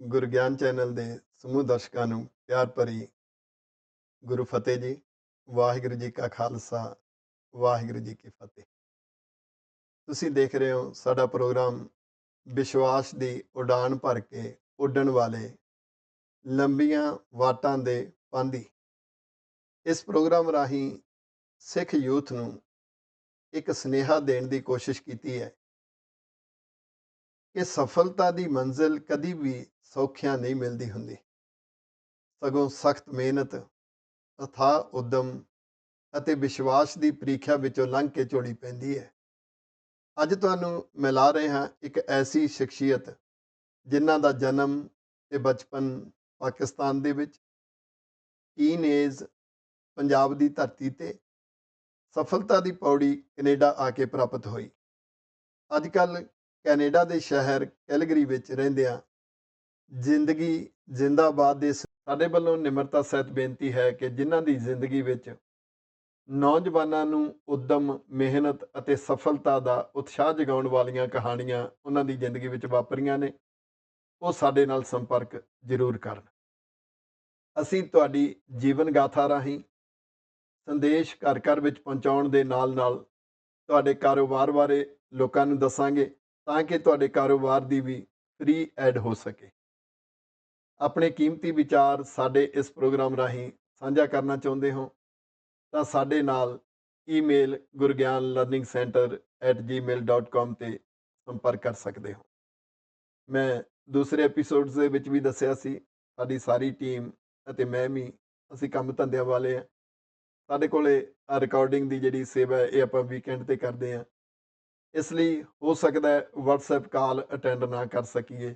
Gurgyan channel ਦੇ ਸਮੂਹ ਦਰਸ਼ਕਾਂ ਨੂੰ ਪਿਆਰ ਭਰੀ ਗੁਰੂ ਫਤਿਹ ਜੀ, ਵਾਹਿਗੁਰੂ ਜੀ ਕਾ ਖਾਲਸਾ, ਵਾਹਿਗੁਰੂ ਜੀ ਕੀ ਫਤਿਹ। ਤੁਸੀਂ ਦੇਖ ਰਹੇ ਹੋ ਸਾਡਾ ਪ੍ਰੋਗਰਾਮ ਵਿਸ਼ਵਾਸ ਦੀ ਉਡਾਨ ਭਰ ਕੇ ਉੱਡਣ ਵਾਲੇ ਲੰਬੀਆਂ ਵਾਟਾਂ ਦੇ ਪਾਂਦੀ ਇਸ ਪ੍ਰੋਗਰਾਮ ਰਾਹੀਂ ਸਿੱਖ ਯੂਥ ਨੂੰ ਇੱਕ ਸਨੇਹਾ ਦੇਣ ਦੀ ਕੋਸ਼ਿਸ਼ ਕੀਤੀ ਹੈ ਕਿ ਸਫਲਤਾ ਦੀ ਮੰਜ਼ਿਲ ਕਦੀ ਵੀ ਸੌਖਿਆਂ ਨਹੀਂ ਮਿਲਦੀ ਹੁੰਦੀ। ਸਗੋਂ ਸਖਤ ਮਿਹਨਤ ਅਥਾਹ ਉਦਮ ਅਤੇ ਵਿਸ਼ਵਾਸ ਦੀ ਪ੍ਰੀਖਿਆ ਵਿੱਚੋਂ ਲੰਘ ਕੇ ਝੋਲੀ ਪੈਂਦੀ ਹੈ। ਅੱਜ ਤੁਹਾਨੂੰ ਮਿਲਾ ਰਹੇ ਹਾਂ ਇੱਕ ਐਸੀ ਸ਼ਖਸੀਅਤ, ਜਿਨ੍ਹਾਂ ਦਾ ਜਨਮ ਤੇ ਬਚਪਨ ਪਾਕਿਸਤਾਨ ਦੇ ਵਿੱਚ ਟੀਨੇਜ ਪੰਜਾਬ ਦੀ ਧਰਤੀ ਤੇ ਸਫਲਤਾ ਦੀ ਪੌੜੀ ਕੈਨੇਡਾ ਆ ਕੇ ਪ੍ਰਾਪਤ ਹੋਈ। ਅੱਜ ਕੱਲ ਕੈਨੇਡਾ ਦੇ ਸ਼ਹਿਰ ਕੈਲਗਰੀ ਵਿੱਚ ਰਹਿੰਦਿਆਂ ਜ਼ਿੰਦਗੀ ਜ਼ਿੰਦਾਬਾਦ ਦੇ ਸਾਡੇ ਵੱਲੋਂ ਨਿਮਰਤਾ ਸਹਿਤ ਬੇਨਤੀ ਹੈ ਕਿ ਜਿਨ੍ਹਾਂ ਦੀ ਜ਼ਿੰਦਗੀ ਵਿੱਚ ਨੌਜਵਾਨਾਂ ਨੂੰ ਉਦਮ, ਮਿਹਨਤ ਅਤੇ ਸਫਲਤਾ ਦਾ ਉਤਸ਼ਾਹ ਜਗਾਉਣ ਵਾਲੀਆਂ ਕਹਾਣੀਆਂ ਉਹਨਾਂ ਦੀ ਜ਼ਿੰਦਗੀ ਵਿੱਚ ਵਾਪਰੀਆਂ ਨੇ, ਉਹ ਸਾਡੇ ਨਾਲ ਸੰਪਰਕ ਜ਼ਰੂਰ ਕਰਨ। ਅਸੀਂ ਤੁਹਾਡੀ ਜੀਵਨ ਗਾਥਾ ਰਾਹੀਂ ਸੰਦੇਸ਼ ਘਰ ਘਰ ਵਿੱਚ ਪਹੁੰਚਾਉਣ ਦੇ ਨਾਲ ਨਾਲ ਤੁਹਾਡੇ ਕਾਰੋਬਾਰ ਬਾਰੇ ਲੋਕਾਂ ਨੂੰ ਦੱਸਾਂਗੇ ਤਾਂ ਕਿ ਤੁਹਾਡੇ ਕਾਰੋਬਾਰ ਦੀ ਵੀ ਫ੍ਰੀ ਐਡ ਹੋ ਸਕੇ। ਆਪਣੇ ਕੀਮਤੀ ਵਿਚਾਰ ਸਾਡੇ ਇਸ ਪ੍ਰੋਗਰਾਮ ਰਾਹੀਂ ਸਾਂਝਾ ਕਰਨਾ ਚਾਹੁੰਦੇ ਹੋ, ਤਾਂ ਸਾਡੇ ਨਾਲ ਈਮੇਲ gurgyanlearningscenter@gmail.com ਤੇ ਸੰਪਰਕ ਕਰ ਸਕਦੇ ਹੋ। ਮੈਂ ਦੂਸਰੇ ਐਪੀਸੋਡਸ ਦੇ ਵਿੱਚ ਵੀ ਦੱਸਿਆ ਸੀ, ਸਾਡੀ ਸਾਰੀ ਟੀਮ ਅਤੇ ਮੈਂ ਵੀ, ਅਸੀਂ ਕੰਮ ਧੰਦਿਆਂ ਵਾਲੇ ਆ ਸਾਡੇ ਕੋਲੇ ਰਿਕਾਰਡਿੰਗ ਦੀ ਜਿਹੜੀ ਸੇਵਾ ਇਹ ਆਪਾਂ ਵੀਕਐਂਡ ਤੇ ਕਰਦੇ ਆ ਇਸ ਲਈ ਹੋ ਸਕਦਾ ਹੈ WhatsApp ਕਾਲ ਅਟੈਂਡ ਨਾ ਕਰ ਸਕੀਏ।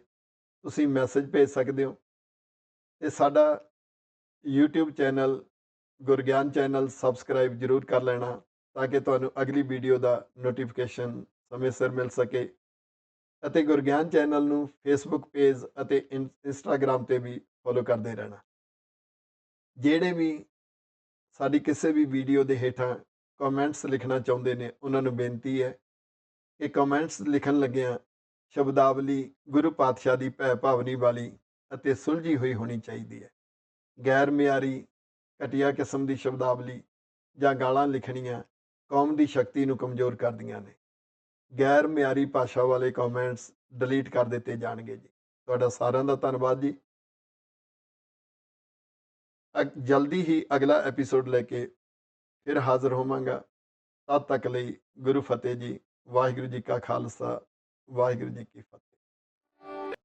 ਤੁਸੀਂ ਮੈਸੇਜ ਭੇਜ ਸਕਦੇ ਹੋ। ਤੇ ਸਾਡਾ YouTube channel, Gurgyan channel subscribe ਜਰੂਰ ਕਰ ਲੈਣਾ ਤਾਂ ਕਿ ਤੁਹਾਨੂੰ ਅਗਲੀ ਵੀਡੀਓ ਦਾ ਨੋਟੀਫਿਕੇਸ਼ਨ ਸਮੇਂ ਸਿਰ ਮਿਲ ਸਕੇ। ਅਤੇ ਗੁਰਗਿਆਨ ਚੈਨਲ ਨੂੰ Facebook ਪੇਜ ਅਤੇ ਇੰਸਟਾਗ੍ਰam ਤੇ ਵੀ ਫੋਲੋ ਕਰਦੇ ਰਹਿਣਾ। ਜਿਹੜੇ ਵੀ ਸਾਡੀ ਕਿਸੇ ਵੀ ਵੀਡੀਓ ਦੇ ਹੇਠਾਂ ਕਮੈਂਟਸ ਲਿਖਣਾ ਚਾਹੁੰਦੇ ਨੇ, ਉਹਨਾਂ ਨੂੰ ਬੇਨਤੀ ਹੈ ਕਿ ਕਮੈਂਟਸ ਲਿਖਣ ਲੱਗਿਆਂ ਸ਼ਬਦਾਵਲੀ ਗੁਰੂ ਪਾਤਸ਼ਾਹ ਦੀ ਭੈ ਭਾਵਨੀ ਵਾਲੀ ਅਤੇ ਸੁਲਝੀ ਹੋਈ ਹੋਣੀ ਚਾਹੀਦੀ ਹੈ। ਗੈਰ ਮਿਆਰੀ ਘਟੀਆ ਕਿਸਮ ਦੀ ਸ਼ਬਦਾਵਲੀ ਜਾਂ ਗਾਲਾਂ ਲਿਖਣੀਆਂ ਕੌਮ ਦੀ ਸ਼ਕਤੀ ਨੂੰ ਕਮਜ਼ੋਰ ਕਰਦੀਆਂ ਨੇ। ਗੈਰ ਮਿਆਰੀ ਭਾਸ਼ਾ ਵਾਲੇ ਕਮੈਂਟਸ ਡਿਲੀਟ ਕਰ ਦਿੱਤੇ ਜਾਣਗੇ ਜੀ। ਤੁਹਾਡਾ ਸਾਰਿਆਂ ਦਾ ਧੰਨਵਾਦ ਜੀ। ਅਗ- ਜਲਦੀ ਹੀ ਅਗਲਾ ਐਪੀਸੋਡ ਲੈ ਕੇ ਫਿਰ ਹਾਜ਼ਰ ਹੋਵਾਂਗਾ। ਤਦ ਤੱਕ ਲਈ ਗੁਰੂ ਫਤਿਹ ਜੀ, ਵਾਹਿਗੁਰੂ ਜੀ ਕਾ ਖਾਲਸਾ, ਵਾਹਿਗੁਰੂ ਜੀ ਕੀ ਫਤਿਹ।